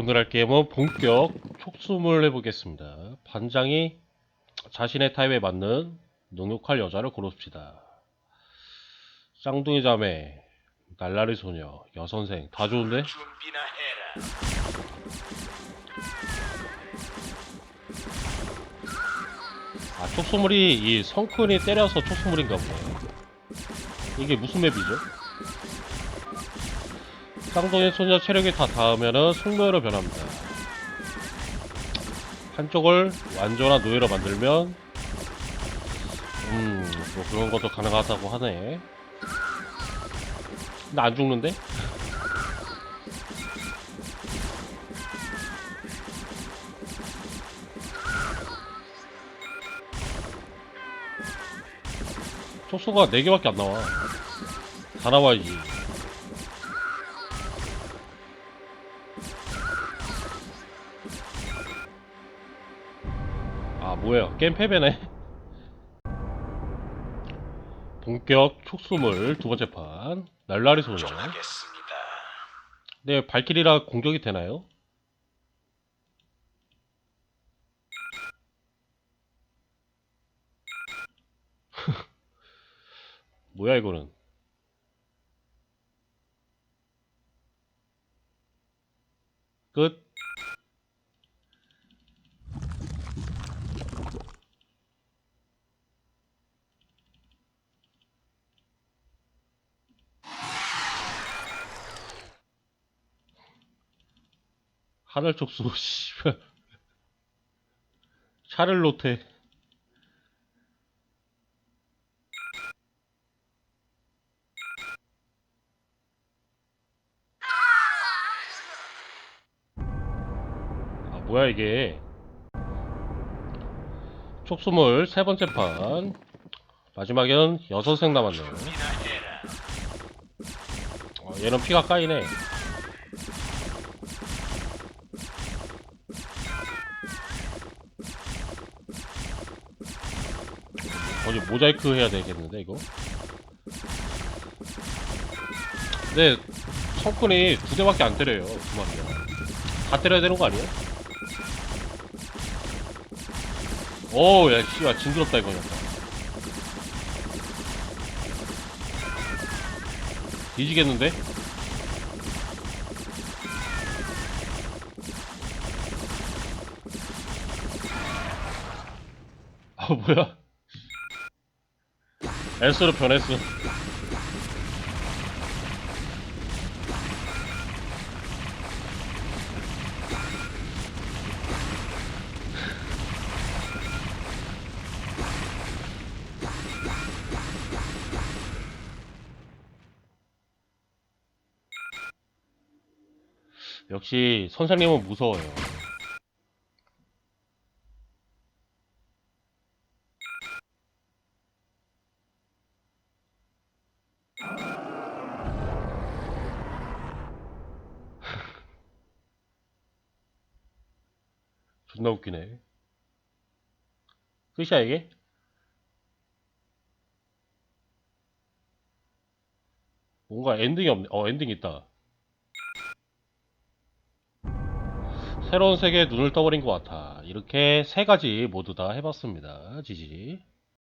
오늘 할 게임은 본격 촉수물 해보겠습니다. 반장이 자신의 타입에 맞는 능력할 여자를 고릅시다. 쌍둥이 자매, 날라리 소녀, 여선생 다 좋은데? 아 촉수물이 이 성큰이 때려서 촉수물인가 보네. 이게 무슨 맵이죠? 쌍둥이 소녀 체력이 다 닿으면은 숙노예로 변합니다. 한쪽을 완전한 노예로 만들면 음, 뭐 그런 것도 가능하다고 하네. 나 안 죽는데? 촉수가 4개밖에 안 나와. 다 나와야지. 아, 뭐야. 게임 패배네. 본격 촉수물 두 번째 판. 날라리 소녀. 네, 발키리라 공격이 되나요? 뭐야 이거는? 끝. 하늘 촉수, 씨발. 샤를로테. 아, 뭐야, 이게. 촉수물 세 번째 판. 마지막에는 여섯생 남았네요. 어, 얘는 피가 까이네. 어디 모자이크 해야 되겠는데 이거? 근데 성큰이 두 대밖에 안 때려요 두 마리가 다 때려야 되는 거 아니야? 오야 씨발 징그럽다 이거 약간 뒤지겠는데? 아 뭐야 S로 변했어. 역시 선생님은 무서워요 존나 웃기네 끝이야 이게? 뭔가 엔딩이 없네 어 엔딩 있다 새로운 세계에 눈을 떠버린 것 같아. 이렇게 세 가지 모두 다 해봤습니다. 지지.